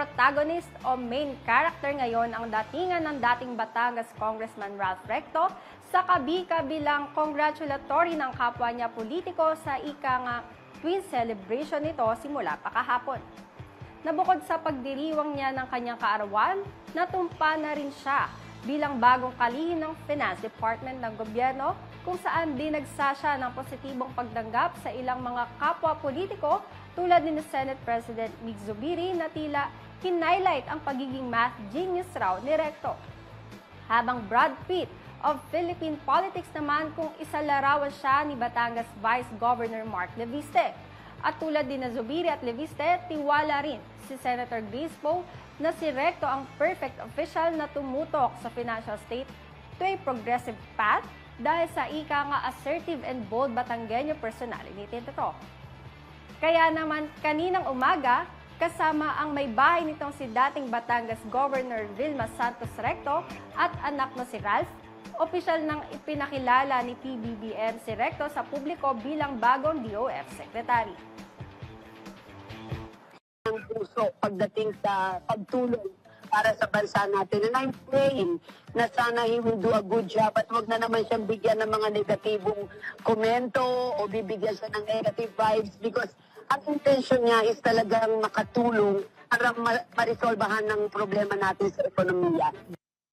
protagonist o main character ngayon ang datingan ng dating Batangas Congressman Ralph Recto sa kabi-kabilang congratulatory ng kapwa niya politiko sa ika nga twin celebration nito simula pa kahapon. Nabukod sa pagdiriwang niya ng kanyang kaarawan, natumpa na rin siya bilang bagong kalihim ng Finance Department ng gobyerno kung saan dinagsa siya ng positibong pagdanggap sa ilang mga kapwa politiko tulad ni Senate President Mig Zubiri na tila hinhighlight ang pagiging math genius raw ni Recto. Habang Brad Pitt of Philippine politics naman kung isa larawan siya ni Batangas Vice Governor Mark Leviste. At tulad din na Zubiri at Leviste, tiwala rin si Senator Grace Poe na si Recto ang perfect official na tumutok sa financial state to a progressive path dahil sa ika nga assertive and bold Batanggenyo personality nito. Kaya naman kaninang umaga, kasama ang may bahay nitong si dating Batangas Governor Vilma Santos Recto at anak na si Ralph, opisyal nang ipinakilala ni PBBM si Recto sa publiko bilang bagong DOF Secretary. ng puso pagdating sa pagtulong para sa bansa natin. And I'm praying na sana he will do a good job at wag na naman siyang bigyan ng mga negatibong komento o bibigyan siya ng negative vibes because ang intention niya is talagang makatulong para ma- marisolbahan ng problema natin sa ekonomiya.